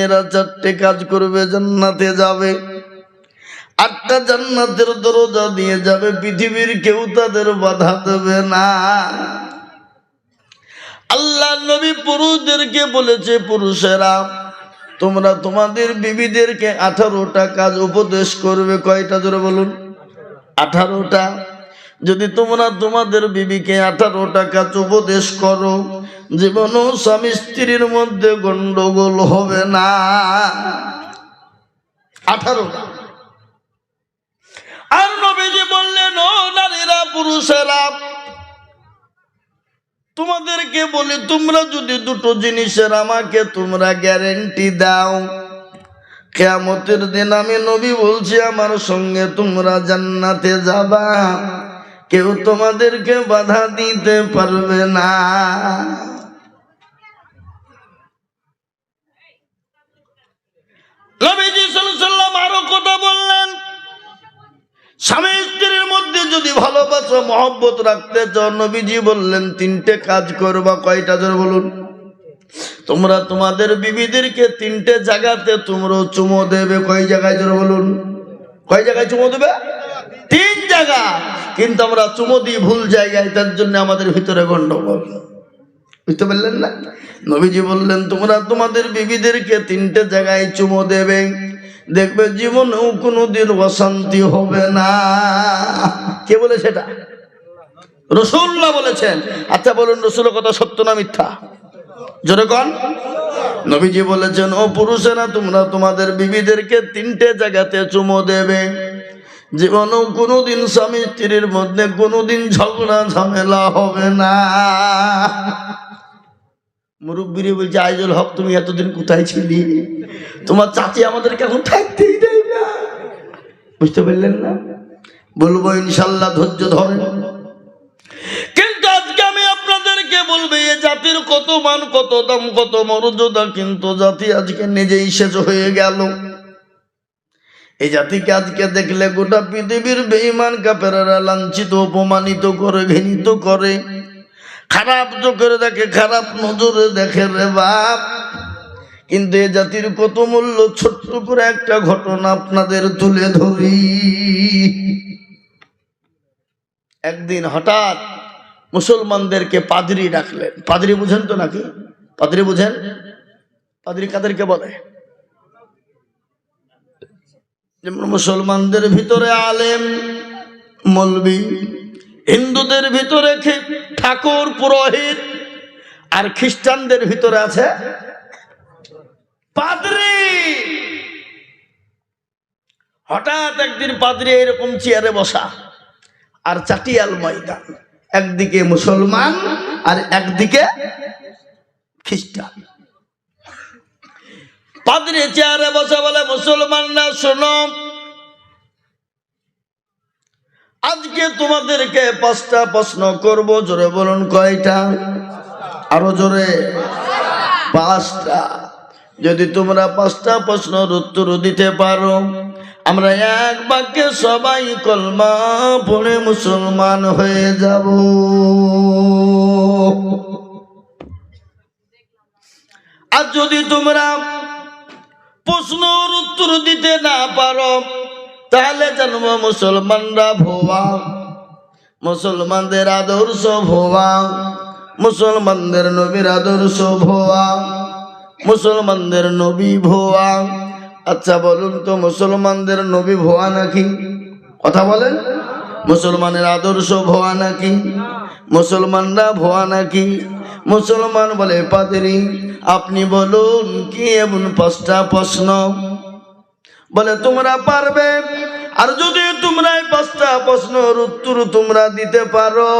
মেয়েরা চারটে কাজ করবে, জান্নাতে যাবে। আটটা জান্নাতের দরজা দিয়ে যাবে, পৃথিবীর কেউ তাদের বাধা দেবে না। আল্লাহ নবী পুরুষদেরকে বলেছে, পুরুষেরা, তোমরা তোমাদের বিবিদেরকে আঠারোটা কাজ উপদেশ করবে। কয়টা জোরে বলুন? আঠারোটা। যদি তোমরা তোমাদের বিবিকে আঠারোটা কাজ উপদেশ করো, জীবনও স্বামী স্ত্রীর মধ্যে গন্ডগোল হবে না। আঠারোটা আর নবীজি বললেন, ও নারীরা, পুরুষেরা, তোমাদেরকে বলি, তোমরা যদি দুটো জিনিসের আমাকে তোমরা গ্যারেন্টি দাও, কেয়ামতের দিন আমি নবী বলছি, আমার সঙ্গে তোমরা জান্নাতে যাবা। কেউ তোমাদেরকে বাধা দিতে পারবে না। আরও কথা বললেন, স্বামী স্ত্রীর মধ্যে যদি ভালোবাসা, মহব্বত রাখতে চাও, নবীজি বললেন, তিনটে কাজ করবা, কয়টা জোর বলুন। তোমরা তোমাদের বিবিদেরকে তিনটে জায়গাতে তোমরা চুমো দেবে, কয় জায়গায় জোর বলুন। কয় জায়গায় চুমো দেবে? তিন জায়গা। কিন্তু আমরা চুমো দিই ভুল জায়গায়, তার জন্য আমাদের ভিতরে গন্ডগোল। বুঝতে পারলেন না? নবীজি বললেন, তোমরা তোমাদের বিবিদেরকে তিনটে জায়গায় চুমো দেবে। দেখবে জীবনেও কোনোদিন অশান্তি হবে না। কে বলে সেটা রসুল্লাহ বলেছেন। আচ্ছা বলুন, রসুলের কথা সত্য না মিথ্যা? জোরে কন। নবীজি বলেছেন, ও পুরুষেরা, তোমরা তোমাদের বিবিদেরকে তিনটে জায়গাতে চুমো দেবে। জীবনেও কোনোদিন স্বামী স্ত্রীর মধ্যে কোনোদিন ঝগড়া, ঝামেলা হবে না। মুরব্বীরে বলছে, আইজুল হক, তুমি এতদিন কোথায় ছিলি? তোমার চাচি আমাদেরকে এখন থাকতেই দেয় না। বুঝতে পারলেন না? বলব, ইনশাল্লাহ ধৈর্য ধরেন। কিন্তু আজকে আমি আপনাদেরকে বলব, এ জাতির কত মান, কত দাম, কত মর্যাদা, কিন্তু জাতি আজকে নিজেই শেষ হয়ে গেল। এই জাতিকে আজকে দেখলে গোটা পৃথিবীর বেঈমান কাপেরা লাঞ্ছিত, অপমানিত করে, ঘৃণিত করে। খারাপ চোখের দেখে, খারাপ নজরে দেখে রে বাপ। কিন্তু এ জাতির কত মূল্য? ছোট্ট করে একটা ঘটনা আপনাদের তুলে ধরি। একদিন হঠাৎ মুসলমানদেরকে পাদরি ডাকলেন। পাদরি বুঝেন তো নাকি? পাদরি বুঝেন? পাদরি কাদেরকে বলে? যেমন মুসলমানদের ভিতরে আলেম, মলবি, হিন্দুদের ভিতরে ঠাকুর, পুরোহিত, আর খ্রিস্টানদের ভিতরে আছে পাদ্রি। হঠাৎ একদিন পাদ্রি এরকম চেয়ারে বসা আর চাটিয়াল ময়দান, একদিকে মুসলমান আর একদিকে খ্রিস্টান। পাদ্রি চেয়ারে বসে বলে, মুসলমানরা, শোনো। আজকে তোমাদেরকে পাঁচটা প্রশ্ন করব, জোরে বলুন কয়টা? আরও জোরে। পাঁচটা। যদি তোমরা পাঁচটা প্রশ্নের উত্তর দিতে পারো, আমরা এক বাক্যে সবাই কলমা পড়ে মুসলমান হয়ে যাব। আর যদি তোমরা প্রশ্নর উত্তর দিতে না পারো, তাহলে জানব মুসলমানরা ভোয়া। মুসলমানদের আদর্শ ভোয়া। মুসলমানদের নবীর আদর্শ ভোয়া। মুসলমানদের নবী ভোয়া। আচ্ছা বলুন তো, মুসলমানদের নবী ভোয়া নাকি? কথা বলেন। মুসলমানের আদর্শ ভোয়া নাকি? মুসলমানরা ভোয়া নাকি? মুসলমান বলে, পাদেরি, আপনি বলুন, কি এমন পাঁচটা প্রশ্ন? বলে, তোমরা পারবে। আর যদি তোমরা এই পাঁচটা প্রশ্নের উত্তর তোমরা দিতে পারো,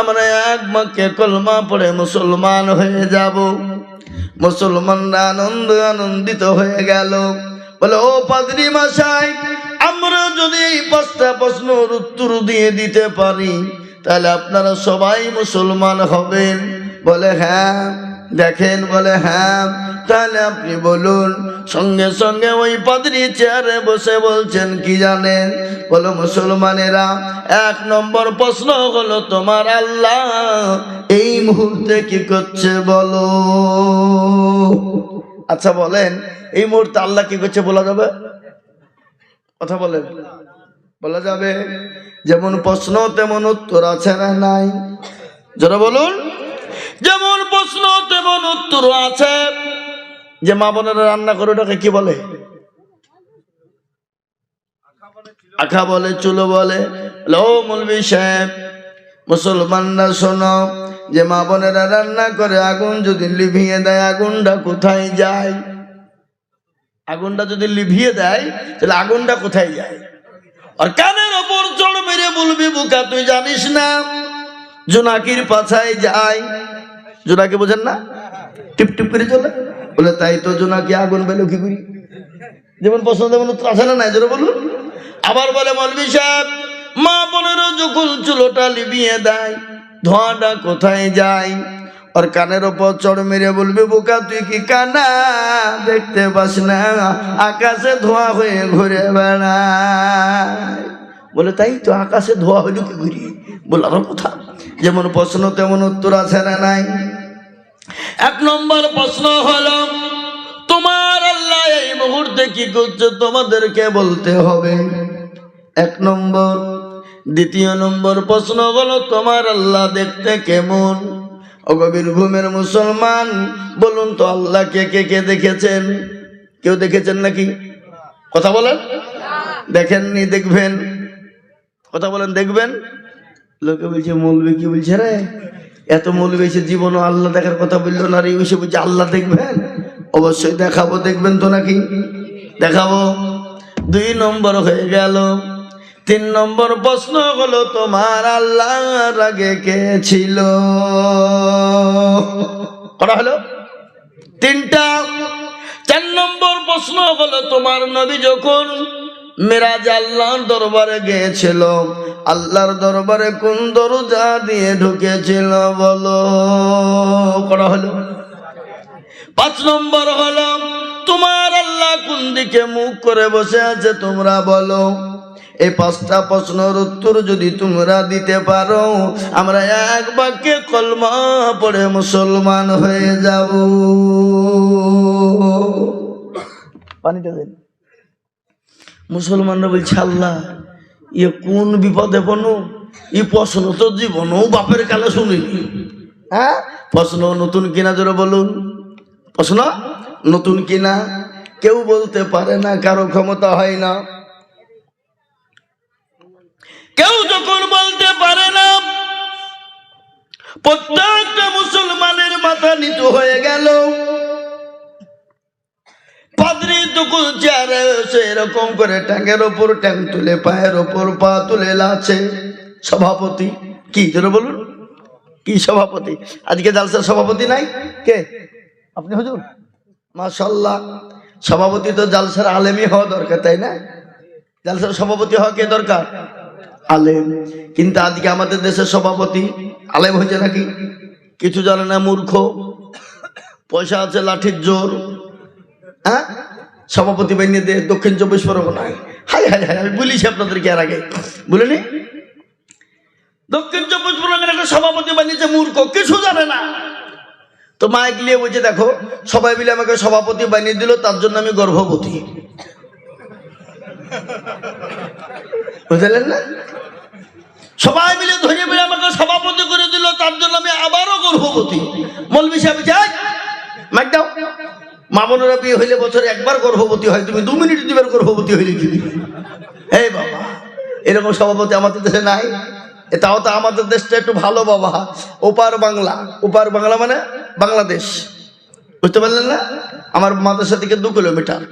আমরা এক বাক্যে কলমা পড়ে মুসলমান হয়ে যাব। মুসলমানরা আনন্দ আনন্দিত হয়ে গেল। বলে, ও পাদ্রি মাসাই আমরা যদি এই পাঁচটা প্রশ্নের উত্তর দিয়ে দিতে পারি, তাহলে আপনারা সবাই মুসলমান হবেন। বলে হ্যাঁ দেখেন, বলে হ্যাঁ। তাহলে আপনি বলুন, সঙ্গে সঙ্গে ওই পাদ্রি চেয়ারে বসে বলছেন, কি জানেন? বলো, মুসলমানেরা, এক নম্বর প্রশ্ন হলো, তোমার আল্লাহ এই মুহূর্তে কি করছে? বলো। আচ্ছা বলেন, এই মুহূর্তে আল্লাহ কি করছে বলা যাবে? কথা বলেন। বলা যাবে, যেমন প্রশ্ন তেমন উত্তর আছে না নাই? যারা বলুন। যেমন প্রশ্ন তেমন উত্তর আছে। যে মা বোনেরা রান্না করে ওটাকে কি বলে? আখা বলে, চুলো বলে। লো মুলবি সাহেব মুসলমানরা শোনো, যে মা বোনেরা রান্না করে আগুন যদি লিভিয়ে দেয়, আগুনটা কোথায় যায়? আগুনটা যদি লিভিয়ে দেয়, তাহলে আগুনটা কোথায় যায়? আর কানের ওপর চড় মেরে বলবি, বুকা, তুই জানিস না? জোনাকির পাছায় যায়। জোনাকি বোঝেন না? টিপ টিপ করে চলে। বলে, তাই তো জোনাকি আগুন পেল কি করি? যেমন পছন্দ উত্তর আছে না, নাই বলুন। আবার বলে, মলবি সাহেব, মা বোনেরও যখন চুলোটা লিবিয়ে দেয়, ধোঁয়াটা কোথায় যায়? ওর কানের ওপর চড় মেরে বলবে, বোকা, তুই কি কানা? দেখতে পাস না। আকাশে ধোঁয়া হয়ে ঘুরে বেড়ায়। বলে, তাই তো আকাশে ধোঁয়া হইল কি ঘুরি বলার কথা। যেমন প্রশ্ন, তেমন উত্তর আছে না নাই? এক নম্বর প্রশ্ন হলো, তোমার আল্লাহ এই মুহূর্তে কি করছে? তোমাদেরকে বলতে হবে। এক নম্বর। দ্বিতীয় নম্বর প্রশ্ন হলো, তোমার আল্লাহ দেখতে কেমন? অগভীর ঘুমের মুসলমান, বলুন তো আল্লাহ কে কে কে দেখেছেন? কেউ দেখেছেন নাকি? কথা বলেন। দেখেননি, দেখবেন। কথা বলেন, দেখবেন। লোকে বলছে, মৌলবি কি বলছে রে? এত মৌলবি এসে জীবনও আল্লাহ দেখার কথা বলল না রে, এসে বলছে, আল্লাহ দেখবেন? অবশ্যই দেখাবো, দেখবেন তো নাকি? দেখাবো। দুই নম্বর হয়ে গেল তিন নম্বর প্রশ্ন হলো, তোমার আল্লাহর আগে কে ছিল? করা হলো? তিনটা। চার নম্বর প্রশ্ন হলো, তোমার নবী যখন মেরাজ আল্লাহর দরবারে গিয়েছিল, আল্লাহর দরবারে কোন দরজা দিয়ে ঢুকেছিল বলো? করা হলো? পাঁচ নম্বর হলো, তোমার আল্লাহ কোন দিকে মুখ করে বসে আছে তোমরা বলো? এই পাঁচটা প্রশ্নের উত্তর যদি তোমরা দিতে পারো, আমরা এক বাক্যে কলমা পড়ে মুসলমান হয়ে যাব। মুসলমানরা বলছে, আল্লাহ ইয়ে কোন বিপদে বনু এই প্রশ্ন তো জীবনও বাপের কালে শুনিনি। হ্যাঁ? প্রশ্ন নতুন কিনা জোরে বলুন। প্রশ্ন নতুন কিনা? কেউ বলতে পারে না, কারও ক্ষমতা হয় না। কেউ যখন বলতে পারে না, প্রত্যেকটা মুসলমানের মাথা নিচু হয়ে গেল। এরকম করে ট্যাঙ্কের ট্যাঙ্ক তুলে, পায়ের পা সভাপতি, কি বলুন? কি সভাপতি? আজকে সভাপতি নাই? কে? আপনি সভাপতি তো জালসার আলেমই হওয়া দরকার, তাই না? জালসার সভাপতি হওয়া কে দরকার? আলেম। কিন্তু আজকে আমাদের দেশের সভাপতি আলেম হয়েছে নাকি? কিছু জানে না, মূর্খ। পয়সা আছে, লাঠির জোর। হ্যাঁ? সভাপতি বানিয়ে দে দক্ষিণ চব্বিশ পরগনায়। হাই হাই হাই আমি বলিছি আপনাদেরকে আর আগে। বলিনি? দক্ষিণ চব্বিশ পরগনার একটা সভাপতি বানিয়েছে মূর্খ, কিছু জানে না। তো মাইক নিয়ে বলছে, দেখো, সবাই মিলে আমাকে সভাপতি বানিয়ে দিল, তার জন্য আমি গর্ভবতী। বুঝলেন না? সবাই মিলে ধরে মিলে আমাকে সভাপতি করে দিল, তার জন্য আমি আবারও গর্ভবতী। মলবি সাহেব যাই, মাইক দাও। মামনেরা বিয়ে হইলে বছরে একবার গর্ভবতী হয়, তুমি দু মিনিট দিবার গর্ভবতী হইলে কি এই বাবা, এরকম সভাপতি আমাদের দেশে নাই। তাও তো আমাদের দেশটা একটু ভালো বাবা। ওপার বাংলা ওপার বাংলা মানে বাংলাদেশ। বুঝতে পারলেন না? আমার মাদ্রাসা থেকে দু কিলোমিটার।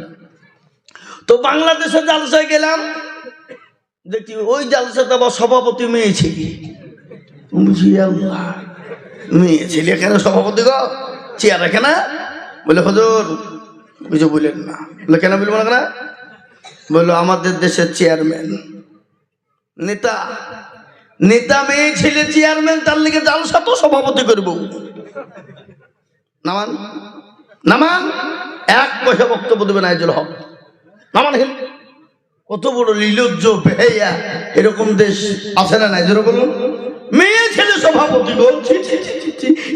তো বাংলাদেশে জালসায় গেলাম। দেখি ওই জালসাতে আবার সভাপতি মেয়ে ছিল। বুঝি মেয়ে ছেলে কেন সভাপতি গো? চেয়ার রাখে না? বলে, হজুর, কিছু বললেন না। বলে, কেন বলব না কেন? বলল আমাদের দেশের চেয়ারম্যান, নেতা নেতা, মেয়ে, ছেলে, চেয়ারম্যান, তার লিগে জালসা তো সভাপতি করব। নামান নামান, এক পয়সা বক্তব্য দেবে নাইজুল হক। হেল। কত বড় লীলজ্জ বেহাইয়া এরকম দেশ আছে না নাইজুল বলুন। মেয়ে ছেলে সভাপতি গো।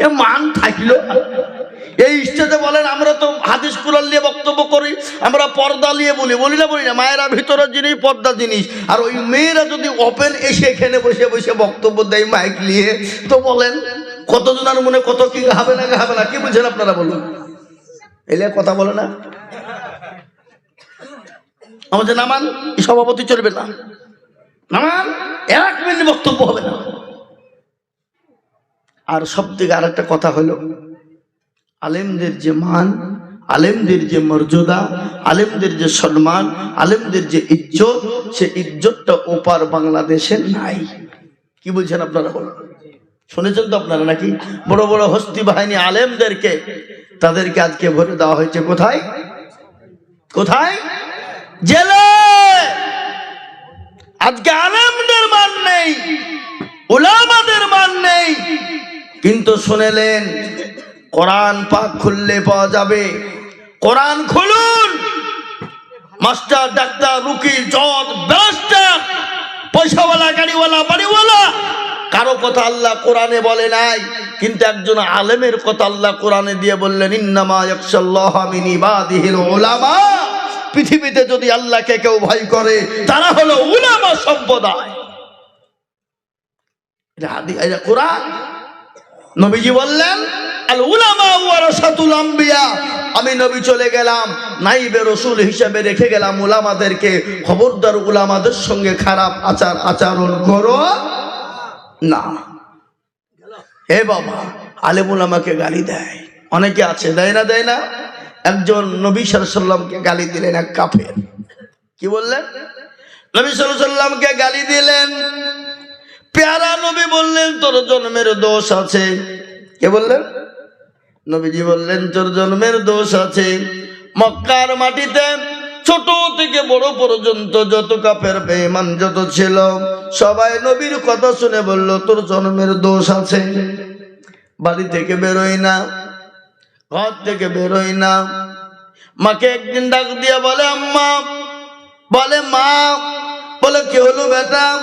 এ মান থাকল। এই স্টেজে বলেন, আমরা তো হাদিস কুরাল নিয়ে বক্তব্য করি, আমরা পর্দা নিয়ে বলি। বলি না বলি না, মায়েরা ভিতরের জিনিস, পর্দা জিনিস। আর ওই মেয়েরা যদি ওপেন এসে এখানে বসে বসে বক্তব্য দেয় মাইক নিয়ে, তো বলেন, কতজনের মনে কত কি হবে না হবে না? কি বুঝছেন আপনারা বলুন? এলে কথা বলে না? আমাদের নামান সভাপতি চলবে না। নামান এক মিনিট বক্তব্য হবে না। আর সব থেকে আর একটা কথা হলো, আলেমদের যে মান, আলেমদের যে মর্যাদা, আলেমদের যে সম্মান, আলেমদের যে ইজ্জত, সে ইজ্জতটা ওপার বাংলাদেশে নাই। কি বলছেন আপনারা বলুন? শুনেছেন তো আপনারা নাকি? বড় বড় হস্তি বাহিনী আলেমদেরকে, তাদেরকে আজকে ভরে দেওয়া হয়েছে কোথায়? কোথায়? জেলে। আজকে আলেমদের মান নেই, ওলামাদের মান নেই, কিন্তু শুনেলেন, কোরআন পাক খুললে পাওয়া যাবে। কোরআন খুলুন। মাস্টার, ডাক্তার রুকি জজ, ব্যারিস্টার, পয়সাওয়ালা, গাড়িওয়ালা, বাড়িওয়ালা, কারও কথা আল্লাহ কোরআনে বলে নাই, কিন্তু একজন আলেমের কথা আল্লাহ কোরআনে দিয়ে বললেন, ইন্নামা ইয়াকশাল্লাহ মিন ইবাদিহিল উলামা। পৃথিবীতে যদি আল্লাহকে কেউ ভয় করে, তারা হলো উলামা সম্প্রদায়। কোরআন। নবীজি বললেন, আল আম্বিয়া। আমি নবী চলে গেলাম, নাইবে রসুল হিসেবে রেখে গেলাম উলামাদেরকে। খবরদার উলামাদের সঙ্গে খারাপ আচার আচরণ করো না। হে বাবা, আলেম উলামাকে গালি দেয়। অনেকে আছে, দেয় না দেয় না? একজন নবী সাল্লামকে গালি দিলেন, এক কাফের। কি বললেন? নবী সাল্লামকে গালি দিলেন। পেয়ারা নবী বললেন, তোর জন্মের দোষ আছে। কে বললেন? নবীজি বললেন, তোর জন্মের দোষ আছে। মক্কার মাটিতে ছোট থেকে বড় পর্যন্ত যত কাপের বেমান যত ছিল, সবাই নবীর কথা শুনে বলল, তোর জন্মের দোষ আছে। বাড়ি থেকে বেরোই না। ঘর থেকে বেরোই না। মাকে একদিন ডাক দিয়ে বলে, আম্মা। বলে, মা। বলে, কি হলো বেটা?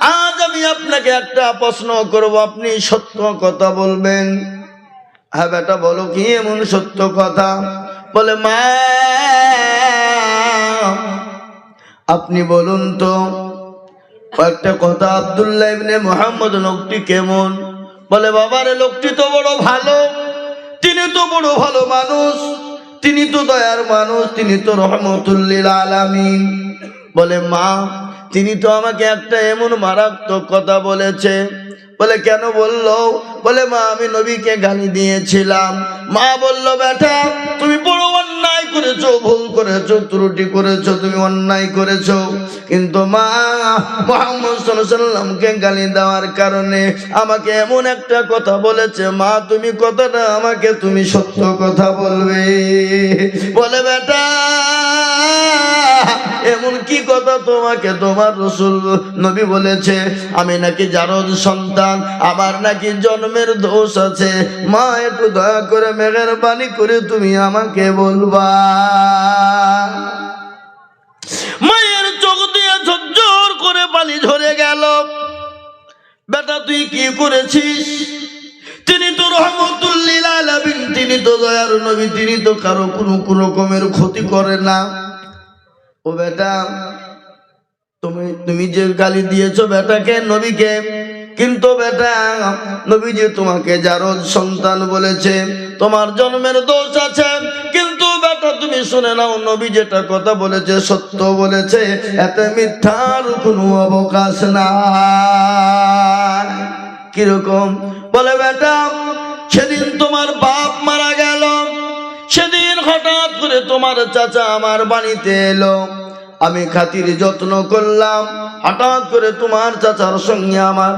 আজ আমি আপনাকে একটা প্রশ্ন করব, আপনি সত্য কথা বলবেন। হ্যাঁ বেটা, বলো, কি এমন সত্য কথা? বলে, মা। আপনি বলুন তো, কয়েকটা কথা আবদুল্লাহ ইবনে মোহাম্মদ লোকটি কেমন? বলে, বাবার, লোকটি তো বড় ভালো। তিনি তো বড় ভালো মানুষ, তিনি তো দয়ার মানুষ, তিনি তো রহমতুল্লিল আলামিন। বলে, মা, তিনি তো আমাকে একটা এমন মারাত্মক কথা বলেছে। বলে, কেন বলল? বলে, মা, আমি নবীকে গালি দিয়েছিলাম। মা বলল, বেটা, তুমি বড় অন্যায় করেছ, ভুল করেছ, ত্রুটি করেছ, তুমি অন্যায় করেছ। কিন্তু মা মোহাম্মদ সাল্লামকে গালি দেওয়ার কারণে আমাকে এমন একটা কথা বলেছে, মা, তুমি কথাটা আমাকে, তুমি সত্য কথা বলবে। বলে, বেটা এমন কি কথা তোমাকে? তোমার রসুল নবী বলেছে, আমি নাকি জারদ সন্তান, আমার নাকি জন্মের দোষ আছে। মা, একটু দয়া করে মেঘের বাণী করে তুমি আমাকে বলবা। মায়ের চোখ দিয়ে ঝরঝর করে পানি ঝরে গেল। বেটা, তুই কি করেছিস? তিনি তো রহমতুল্লিল তিনি তো দয়ার নবী, তিনি তো কারও কোনো কোনো রকমের ক্ষতি করে না। ও বেটা, তুমি তুমি যে গালি দিয়েছ বেটাকে, নবীকে, কিন্তু বেটা নবী যে তোমাকে জারদ সন্তান বলেছে, তোমার জন্মের দোষ আছে, কিন্তু বেটা তুমি শুনে নাও, নবী যেটা কথা বলেছে, সত্য বলেছে, এতে মিথ্যার কোনো অবকাশ না কীরকম? বলে বেটা, সেদিন তোমার বাপ করে তোমার চাচা আমার বাড়িতে এলো। আমি খাতির যত্ন করলাম, হঠাৎ করে তোমার চাচার সঙ্গে আমার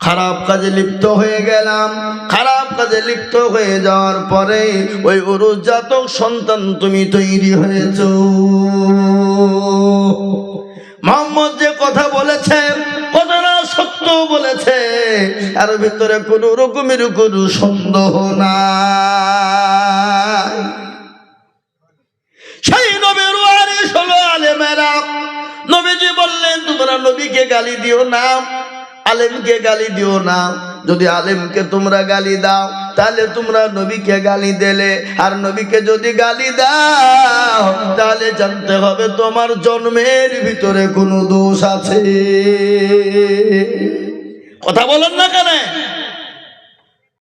খারাপ কাজে লিপ্ত হয়ে গেলাম। খারাপ কাজে লিপ্ত হয়ে যাওয়ার পরে ওই অরুজ জাতক সন্তান তুমি তৈরি হয়েছ। মোহাম্মদ যে কথা বলেছে, কথাটা সত্য বলেছে। আর ভিতরে কোনো রকমের কোনো সন্দেহ নাই। গালি দিও না, আলেমকে গালি দিও না। যদি আলেমকে তোমরা গালি দাও, তাহলে তোমরা নবীকে গালি দিলে। আর নবীকে যদি গালি দাও, তাহলে জানতে হবে তোমার জন্মের ভিতরে কোনো দোষ আছে। কথা বলেন না কেন?